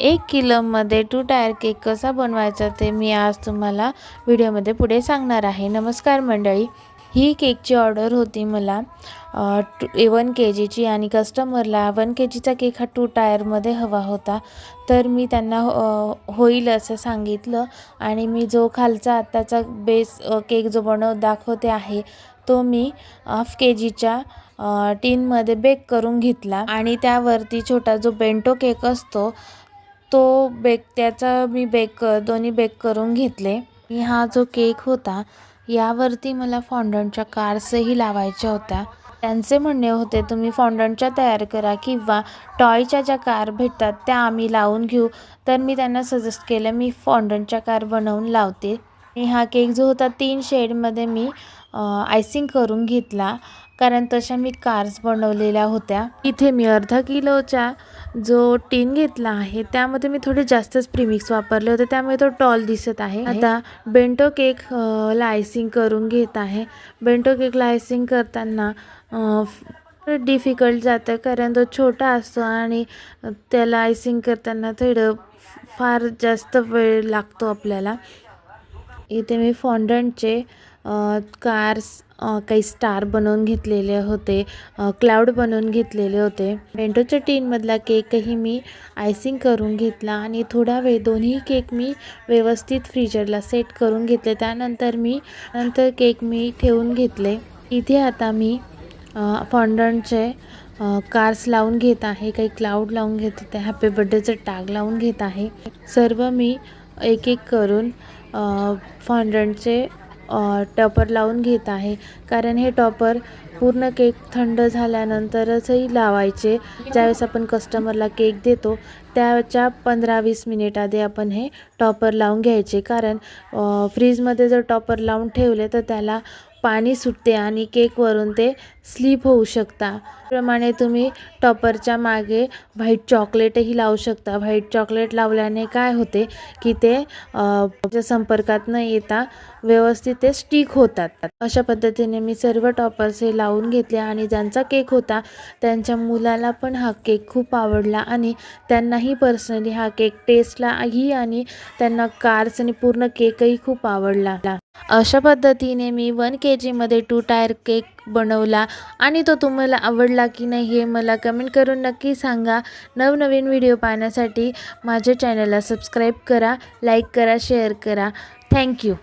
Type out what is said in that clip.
एक किलोमध्ये to tier cake कसा बनवायचा ते मी आज तुम्हाला व्हिडिओमध्ये पुढे सांगणार आहे. नमस्कार मंडळी ही केकची ऑर्डर होती मला वन के जीची आणि कस्टमरला वन के जीचा केक हा टू टायरमध्ये हवा होता. तर मी त्यांना होईल असं सांगितलं आणि मी जो खालचा आत्ताचा बेस केक जो बनव दाखवते आहे तो मी हाफ के जीच्या टीनमध्ये बेक करून घेतला. आणि त्यावरती छोटा जो बेंटो केक असतो तो बेक त्याचा मी बेक दोन्ही बेक करून घेतले. हा जो केक होता यावरती मला फॉन्डंटच्या कार्सही लावायच्या होत्या. त्यांचे म्हणणे होते तुम्ही फॉन्डंटच्या तयार करा किंवा टॉयच्या ज्या कार भेटतात त्या आम्ही लावून घेऊ. तर मी त्यांना सजेस्ट केलं मी फॉन्डंटच्या कार बनवून लावते. मी हा केक जो होता तीन शेडमध्ये मी आयसिंग करून घेतला. कारण तशा मी कार्स बनवलेल्या होत्या. इथे मी अर्धा किलोचा जो टीन घेतला आहे त्यामध्ये मी थोडे जास्तच प्रीमिक्स वापरले होते. त्यामुळे तो टॉल दिसत आहे. आता बेंटो केक ला आयसिंग करून घेत आहे. बेंटो केकला आयसिंग करताना डिफिकल्ट जातं कारण तो छोटा असतो आणि त्याला आयसिंग करताना थोडं फार जास्त वेळ लागतो आपल्याला. इथे मी फॉन्डंटचे कार्स काही स्टार बनवून घेतलेले होते क्लाउड बनवून घेतलेले होते. मेंटोच्या टीनमधला केकही मी आयसिंग करून घेतला आणि थोडा वेळ दोन्ही केक मी व्यवस्थित फ्रीजरला सेट करून घेतले. त्यानंतर मी नंतर केक मी ठेवून घेतले. इथे आता मी फॉन्डंटचे कार्स लावून घेत आहे काही क्लाउड लावून घेत होते हॅपी बड्डेचं टाग लावून घेत आहे. सर्व मी एक एक करून फॉन्डंटचे टॉपर लावून घेत आहे. कारण हे टॉपर पूर्ण केक थंड झाल्यानंतरचही लावायचे. ज्यावेळेस आपण कस्टमरला केक देतो त्याच्या पंधरा वीस मिनिट आधी आपण हे टॉपर लावून घ्यायचे. कारण फ्रीजमध्ये जर टॉपर लावून ठेवले तर त्याला पाणी सुटते आणि केकवरून ते स्लिप होऊ शकता. त्याप्रमाणे तुम्ही टॉपरच्या मागे व्हाईट चॉकलेटही लावू शकता. व्हाईट चॉकलेट लावल्याने काय होते की ते संपर्कात न येता व्यवस्थित ते स्टिक होतात. अशा पद्धतीने मी सर्व टॉपर्स हे लावून घेतले आणि ज्यांचा केक होता त्यांच्या मुलाला पण हा केक खूप आवडला आणि त्यांनाही पर्सनली हा केक टेस्टलाही आणि त्यांना कार्स आणि पूर्ण केकही खूप आवडला. अशा पद्धतीने मी वन के जीमध्ये टू टायर केक बनवला. आणि तो तुम्हाला आवडला की नाही हे मला कमेंट करून नक्की सांगा. नवनवीन व्हिडिओ पाहण्यासाठी माझ्या चॅनलला सबस्क्राईब करा लाईक करा शेअर करा. थँक्यू